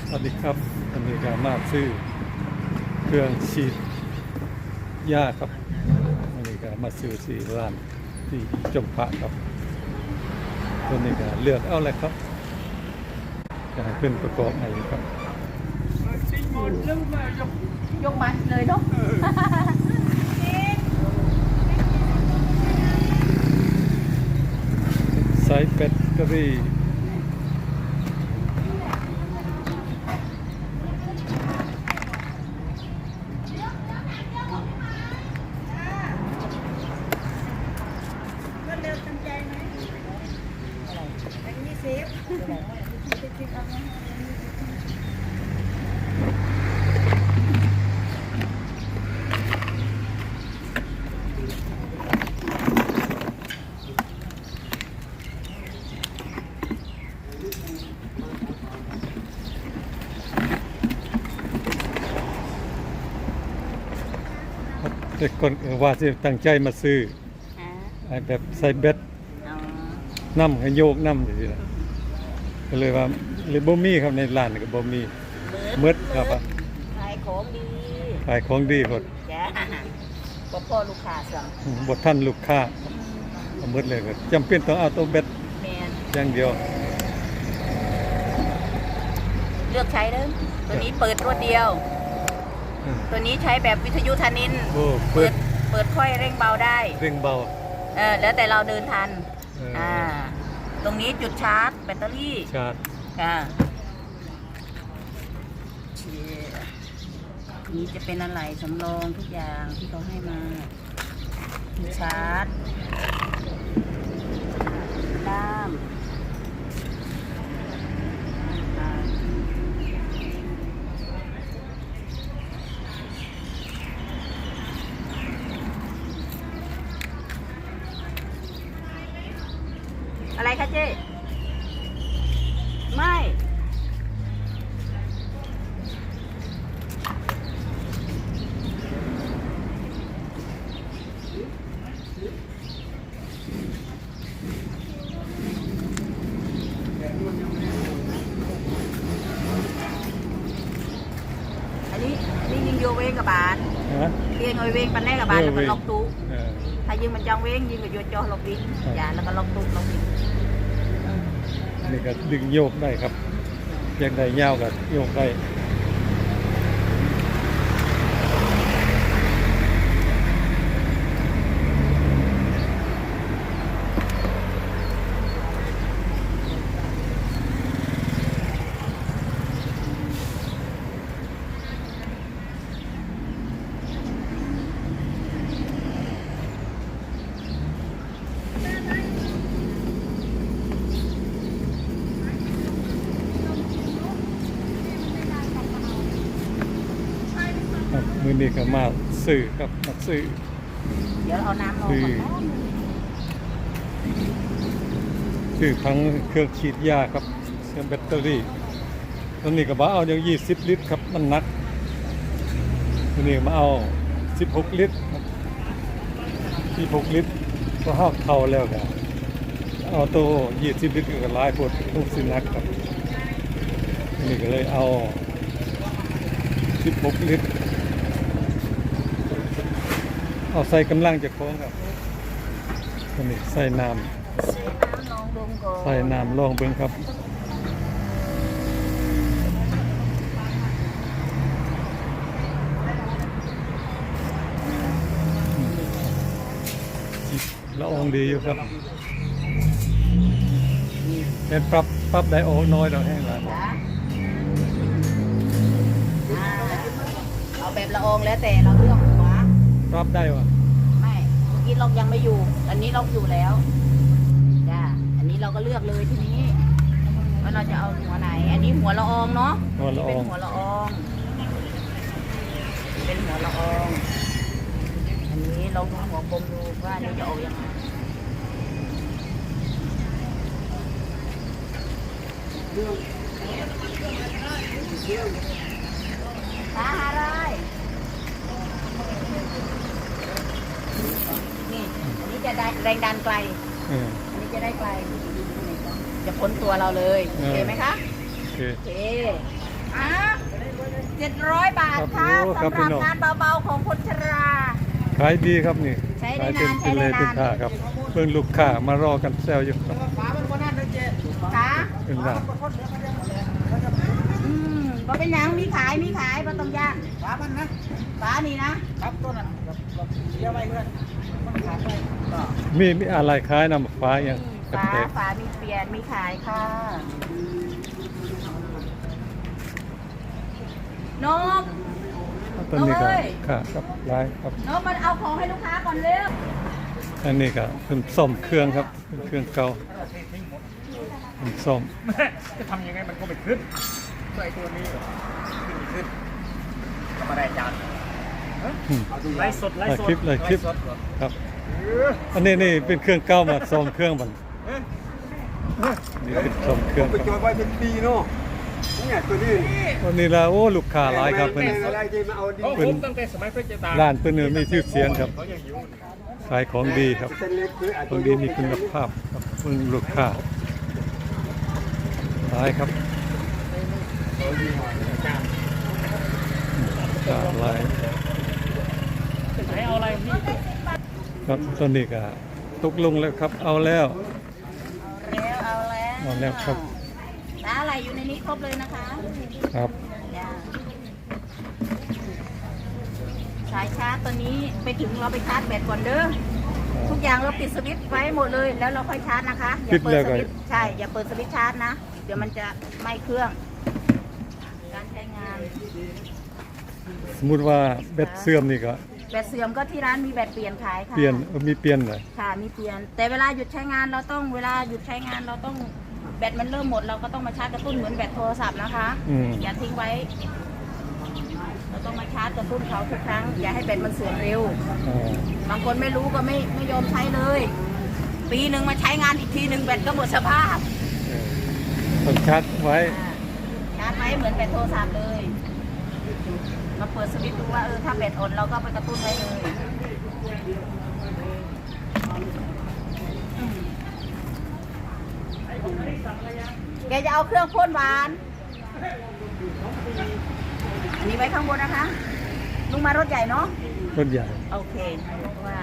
สวัสดีครับอันนี้ก็มาซื้อเครื่องฉีดยาครับอันนี้ก็มาซื้อที่ร้านที่จมพระครับตัวนี้ก็เลือกเอาเลยครับจะให้ขึ้นประกอบให้ครับยกมาเลยเนาะใส่แบตเตอรี่ ก็เร็วทันใจไหมอันนี้เซฟ ครับ แต่คนว่าจะตั้งใจมาซื้ออ่าไอ้แบบใส่แบตเอาน้ำให้โยกน้ำอย่างนี้นะก็เลยว่าเลยบ่มีครับในร้านก็บ่มีมืดครับอะ ขายของดีขายของดีพอดจ้าบ่พ่อลูกค้าสั่งอืมบ่ทันลูกค้าเอาหมดเลยก็จำเป็นต้องเอาตัวแบตแมนอย่างเดียว เลือกใช้เด้อตัวนี้เปิดรวดเดียวอืม ตัวนี้ใช้แบบวิทยุทานินโอ้เปิเปิดดเปิดค่อยเร่งเบาได้ เร่งเบาเออแล้วแต่เราเดินทันเออออ่าตรงนี้จุดชาร์จแบตเตอรี่ชาร์จอ่าเชียร์นี้จะเป็นอะไรสำรองทุกอย่างที่เขาให้มาจุดชาร์จด้ามอ่า อะไรคะเจ๊ไม่ อันนี้อันนี้ยิงโยเวงกับบาน นะ เรียงเอาเวงปันแน่กับบานแล้วก็ล็อกตู้ เออ ถ้ายิงมันจังเวงยิงกับโยจอล็อกดิ้งครับอย่าแล้วก็ล็อกตู้ล็อกดิ้งอันนี่ก็ดึงโยกได้ครับอยากได้ยาวก็โยกได้ นี้ก็มาซื้อครับมาซื้อเดี๋ยวเอาน้ำลงคือก่อนนะซื้อทั้งเครื่องฉีดยาครับเครื่องแบตเตอรี่ตัวนี้ก็บ่าเอาอย่าง20ลิตรครับมันหนักตัวนี้มาเอา16ลิตรครับ16ลิตรก็ห้าเท่าแล้วกันเอาตัว20ลิตรก็หลายปวดทุกสินักครับตัวนี้ก็เลยเอา 16 ลิตร เอาใส่กำลังจากของครับตัวนี้ใส่น้ำใส่น้ำลองลงก่อนใส่น้ำลองเบิ่งครับละอองดีอยู่ครับเป็นปรับปรับได้โอน้อยดอกแห้งแล้วจ้ะอ่าเอาแบบละอองแล้วแต่เราเลือก หัวปรับได้วะไม่เมื่อกี้ล็อกยังไม่อยู่ อันนี้ล็อกอยู่แล้วจ้าอันนี้เราก็เลือกเลยทีนี้ว่าเราจะเอาหัวไหน อันนี้หัวละอองเนาะหัวละอองเป็นหัวละออง เป็นหัวละออง อันนี้ลองดูหัวกลมดูว่าอันนี้จะออกยังไงหาอะไรนี่อันนี้ จะได้แรงดันไกลเอออันนี้จะได้ไกล จะพ้นตัวเราเลย โอเคไหมคะ โอเค โอเคอะเจ็ดร้อยบาทครัค่ะบโอ้ครับสำหรับพี่น้อง งานเบาๆของคนชรา ขายดีครับนี่ใช้ได้ขายเป็นนานเป็นเลยใช้ได้นาน เป็นท่าครับเพิ่งลูกค้ามารอกันแซวอยู่ครับค่ะเป็นร้านอืมก็เป็นหยังมีขายมีขายบ่ต้องยากฟ้ามันนะฟ้านี่นะ ครับต้นนั้นกับกับเสียไว้เพื่อนมั นขาดไปก็มีมีอะไรขายนำฟ้าอย่างกระฟ้าเตกฟ้ามีเปลี่ยนมีขายค่ะนก ต้นนี้ก็เอาเลย ค่ะครับร้ายครับ นกมันเอาของให้ลูกค้าก่อนเร็วอันนี้ก็เป็นส้มเครื่องครับเป็นเครื่องเก่าเป็นส้มจะทำยังไงมันก็ไม่ขึ้นใส่ตัวนี้ขึ้นไม่ขึ้นทำอะไรจานอืมไลฟ์สดไลถ่ายฟ์สดคลิปเลยคลิปไฟ์สดเหรอครับ อันนี้นี่เป็นเครื่องเก่ามาส้มเครื่องมันนี่เป็นส้มเครื่องไปคจรัอบดไว้เป็นปีเนาะเนี่ยตัวนี้วันนี้ละโอ้ลูกค้าหลายครับเป็นอะไรที่มาเอาดินของเป็ผนมตั้งแต่สมัยพระเจ้าตากร้านเพิ่นเนี่ยมีชื่อเสียงครับเขายังอยู่ขายของดีครับเส้นเล็กคืออาจของดีมีคุณภาพครับเพิ่งลูกค้าหลายครับลูกค้าหลายไหนเอาอะไรนี่ ครับตอนนี้ก็ตกลงแล้วครับ เอาแล้ว แล้วเอาแล้วเอาแล้วครับน้าอะไรอยู่ในนี้ครบเลยนะคะครับ จ้าสายชาร์จตัวนี้ไปถึงเราไปชาร์จแบตก่อนเด้อ ทุกอย่างเราปิดสวิตช์ไว้หมดเลยแล้วเราค่อยชาร์จนะคะ อย่าเปิดสวิตช์ใช่ อย่าเปิดสวิตช์ชาร์จนะ เดี๋ยวมันจะไหม้เครื่อง การใช้งาน สมมุติว่าแบตเสื่อมนี่ก็ แบตเสื่อมก็ที่ร้านมีแบตเปลี่ยนขายค่ะเปลี่ยนเออมีเปลี่ยนเลยค่ะมีเปลี่ยน แต่เวลาหยุดใช้งานเราต้องเวลาหยุดใช้งานเราต้องแบตมันเริ่มหมดเราก็ต้องมาชาร์จกระตุ้นเหมือนแบตโทรศัพท์นะคะอืมอย่าทิ้งไว้ เราต้องมาชาร์จกระตุ้นเขาทุกครั้ง อย่าให้แบตมันเสื่อมเร็ว อ๋อบางคนไม่รู้ก็ไม่ไม่ยอมใช้เลย ปีหนึ่งมาใช้งานอีกทีหนึ่งแบตก็หมดสภาพเออต้องชาร์จไว้ อ่าชาร์จไว้เหมือนแบตโทรศัพท์เลย มาเปิดสวิตช์ดูว่าเออถ้าแบตอ่อนเราก็ไปกระตุ้นไว้เลยอืมแกจะเอาเครื่องพ่นหวาน อันนี้ไว้ข้างบนนะคะ ลุงมารถใหญ่เนาะ รถใหญ่โอเคเพราะว่า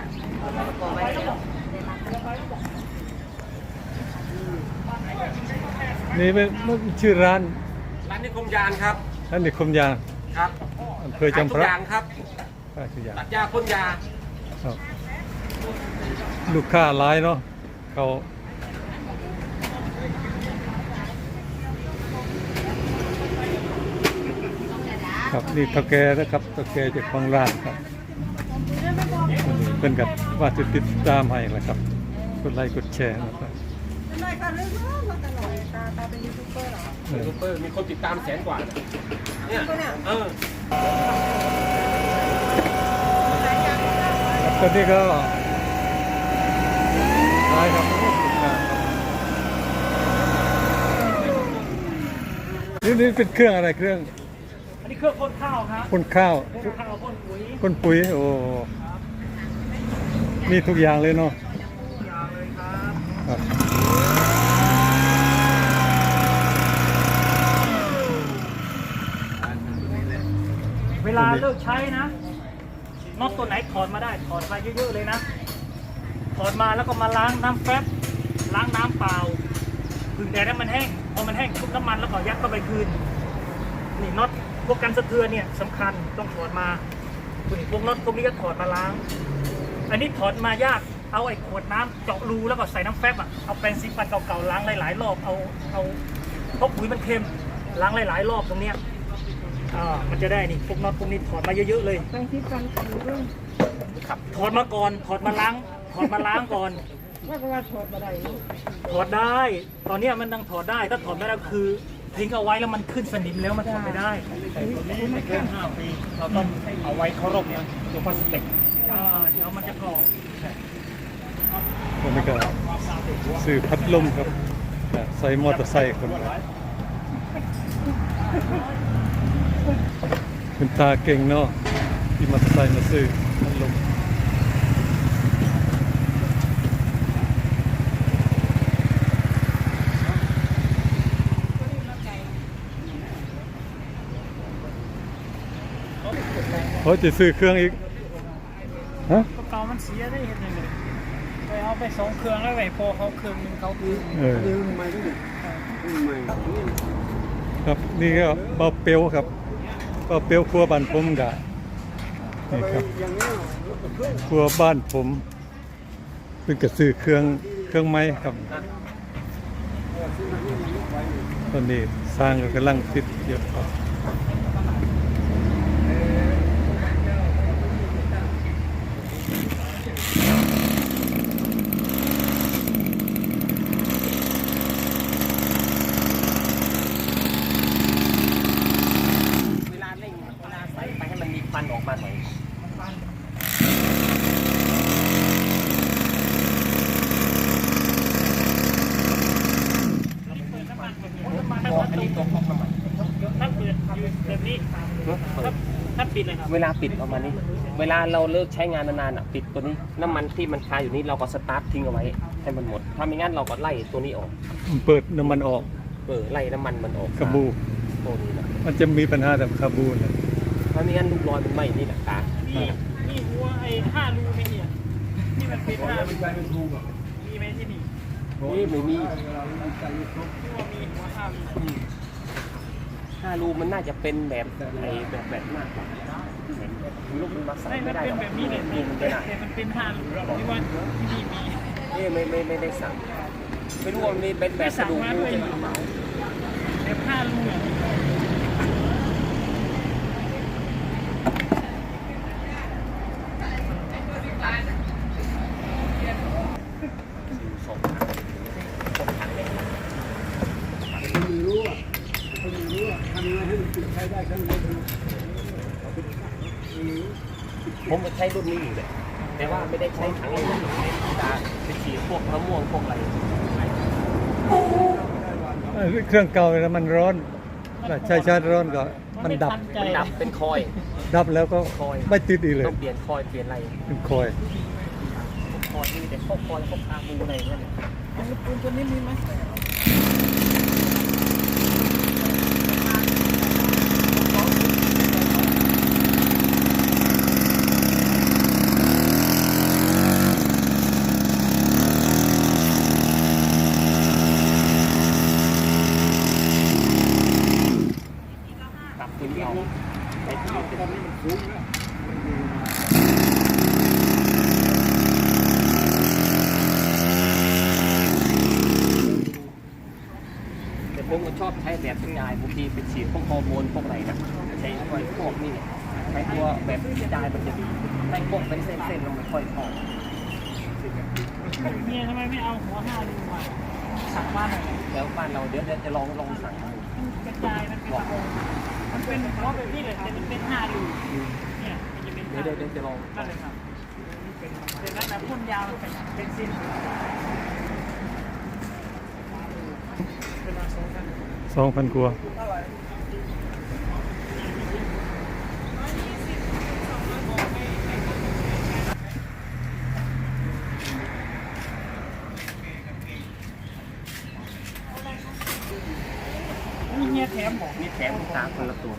เราประกอบไว้ได้มานี่เป็นมันชื่อร้านร้านนิคมยานครับร้านนิคมยางครับ อำเภอจำพทุกระอย่างครับขายทุกอย่างตัดยาพ่นยาครับ ลูกค้าหลายเนาะเขาครับนี่เท่าแกนะครับเท่าแกเจากของร้านครับเป็นกับว่าจะติดตามให้นะครับ กดไลค์กดแชร์นะครับเป็นไรกันเรื่องว่าตลอดตาตาเป็นยูทูบเบอร์เหรอเออซูเปอร์มีคนติดตามแสนกว่าเนี่ยเออครับ ตอนนี้ก็หลายครับลูกค้าครับนี่นี่เป็นเครื่องอะไรเครื่อง อันนี้เครื่องพ่นข้าวครับพ่นข้าวพ่นข้าวพ่นปุ๋ยพ่นปุ๋ยโอ้มีทุกอย่างเลยเนาะยาวเลยครับ ครับ เวลาเลิกใช้นะน็อตตัวไหนถอดมาได้ถอดมาเยอะๆเลยนะถอดมาแล้วก็มาล้างน้ำแฟบล้างน้ำเปล่าพึ่งแดดให้มันแห้งพอมันแห้งชุบน้ำมันแล้วก็ยัดเข้าไปคืนนี่น็อตพวกกันสะเทือนเนี่ยสำคัญต้องถอดมาคุณพวกน็อตพวกนี้ก็ถอดมาล้าง อันนี้ถอดมายากเอาไอ้ขวดน้ำเจาะรูแล้วก็ใส่น้ำแฟบอะเอาแปรงสีฟันเก่าๆล้างหลายๆรอบเอาเอาเพราะปุ๋ยมันเค็มล้างหลายๆรอบตรงเนี้ย อ่ามันจะได้นี่พวกน็อตพวกนี้ถอดมาเยอะๆเลยแปรงที่ฟันขันด้วยครับถอดมาก่อนถอดมาล้างถอดมาล้างก่อน ว่าก็ว่าถอดมาได้ถอดได้ ตอนเนี้ยมันยังถอดได้ ถ้าถอดไม่ได้คือทิ้งเอาไว้แล้วมันขึ้นสนิมแล้วมันถอดไม่ได้แต่ตัวนี้ไม่เกินห้าปีเราต้องเอาไว้เคารพเนี่ยตัวพลาสติกอ่าเดี๋ยวมันจะกรอบผมก็ซื้อพัดลมครับใส่มอเตอร์ไซค์คนคุ ณตาเก่งเนาะที่มอเตอร์ไซค์มาซื้อพัดลมเขาจะซื้อเครื่องอีก ฮะก็เก่ามันเสียได้เห็นยังไงไปเอาไปสองเครื่องแล้วไปพอเขาเครื่องหนึงเขาคือเออครับนี่ก็เบาเปียวครับ ก็เปียวครัวบ้านผมกะนี่ครับครัวบ้านผมเป็นกระซื้อเครื่องเครื่องไม้ครับตอนนี้สร้างก็กำลังติดเยอะครับ เวลาเร่งเวลาใส่ไปให้มันมีควันออกมาหน่อย อันนี้ตัวครอบน้ำมันถ้าเปิดอยู่แบบนี้ถ้าถ้าปิดเลยครับเวลาปิดประมาณนี้ เวลาเราเลิกใช้งานนานๆอะปิดตัวนี้น้ำมันที่มันคาอยู่นี้เราก็สตาร์ททิ้งเอาไว้ให้มันหมด ถ้าไม่งั้นเราก็ไล่ตัวนี้ออกเปิดน้ำมันออกเออไล่น้ำมันมันออกกระบูตัวนี้นะมันจะมีปัญหาแบบคาบูนะถ้าไม่งั้นลูกรอยมันไหม้นี่แหละตานี่นี่หัวไอ้ห้ารูไม่เนี่ยนี่มันเป็นห้ารูมีไหมที่นี่นี่ไม่มีที่ว่ามี หัวห้ารูห้ารูมันน่าจะเป็นแบบไอ้แบบแบบมากกว่าลูกมันมาใส่ไม่มันไม่ได้เป็นหรอกแบบนี้เลยยิงไม่ได้แต่มันเป็นห้ารูที่ว่าที่นี่มีนี่ไม่ไม่ไม่ได้สั่งไม่รู้ว่ามันเป็นแบบกระดูกงูเป็นหรือเปล่าแบบห้ารูอะสองถังสองถังเลย ผมก็ใช้รุ่นนี้อยู่เลยแต่ว่าไม่ได้ใช้ถังเลยในการไปฉีดพวกมะม่วงพวกอะไรเอ่อเครื่องเก่าแล้วมันร้อนถ้าใช้ชาร์จร้อนก็มันดับไทัใจมันดับเป็นคอย ดับแล้วก็คอยไม่ติดอีกเลยต้องเปลี่ยนคอยเปลี่ยนอะไรเป็นคอยคอยนี่แต่พวกคอยพวกอางูอะไรเนี่ยปืนตัวนี้มีไหม ปรับพื้นที่เอาใช้ชีวิตเป็นแต่ ผมก็ชอบใช้แบบกระจายบางทีไปฉีดพวกฮอร์โมนพวกอะไรนะใช้ไว้พวกนี่ใช้ตัวแบบกระจายมันจะดีใช้พวกเป็นเส้นๆเราไม่ค่อยชอบเมียทำไมไม่เอาหัวห้ารูมาสั่งมาหน่อยแล้วบ้านเราเดี๋ยวเดี๋ยวจะลองลองสั่งดูมันกระจายมันเป็นวงมันเป็นหัวแบบนี้เลยแต่มันเป็นห้ารูเนี่ยมันจะเป็นเดี๋ยวเดี๋ยวเดี๋ยวจะลองนั่นเลยครับเดี๋ยวนั้นนะพ่นยาวมันเป็นเป็น สิ้นเวลาสองกันสองพันกว่ามีเฮียแถมบอกนี่แถมตาคนละตัว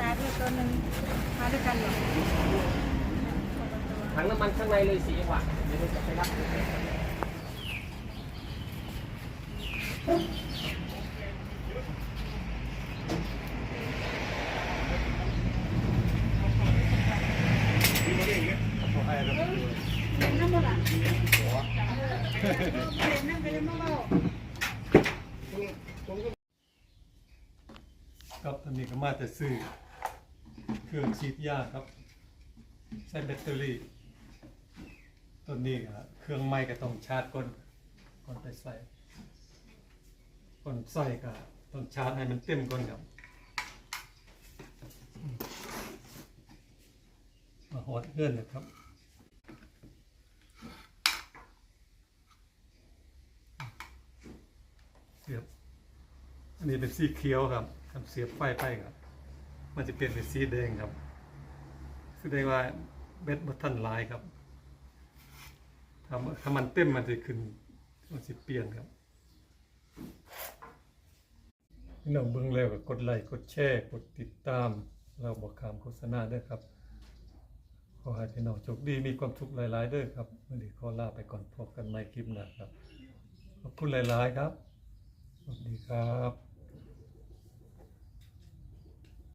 ตาด้วยตัวหนึ่งมาด้วยกันเหรอถังน้ำมันข้างในเลยสีว่ะเดี๋ยวเราจะไปรับ ครับตอนนี้ก็มาจะซื้อเครื่องฉีดยาครับ ใช้แบตเตอรี่ตัวนี้ก็เครื่องไม้ก็ต้องชาร์จก่อนก่อนไปใส่ ก่อนใส่ก็ต้องชาร์จให้มันเต็มก่อนครับมาหอดเอื้อนนะครับเสียบอันนี้เป็นสีเขียวครับครับเสียบไฟไปครับ มันจะเปลี่ยนเป็นสีแดงครับแสดงว่าเบ็ดบัทันหลายครับถ้าถ้ามันเต็มมันจะขึ้นมันจะเปลี่ยนครับ พี่น้องเบิ่งแล้วก็กดไลค์กดแชร์กดติดตาม เราบอกคำโฆษณาด้อครับ ขอให้พี่น้องโชคดีมีความสุขหลาย ๆเด้อครับวันนี้ขอลาไปก่อนพบกันในคลิปหน้าครับขอบคุณหลาย ๆ ครับสวัสดีครับ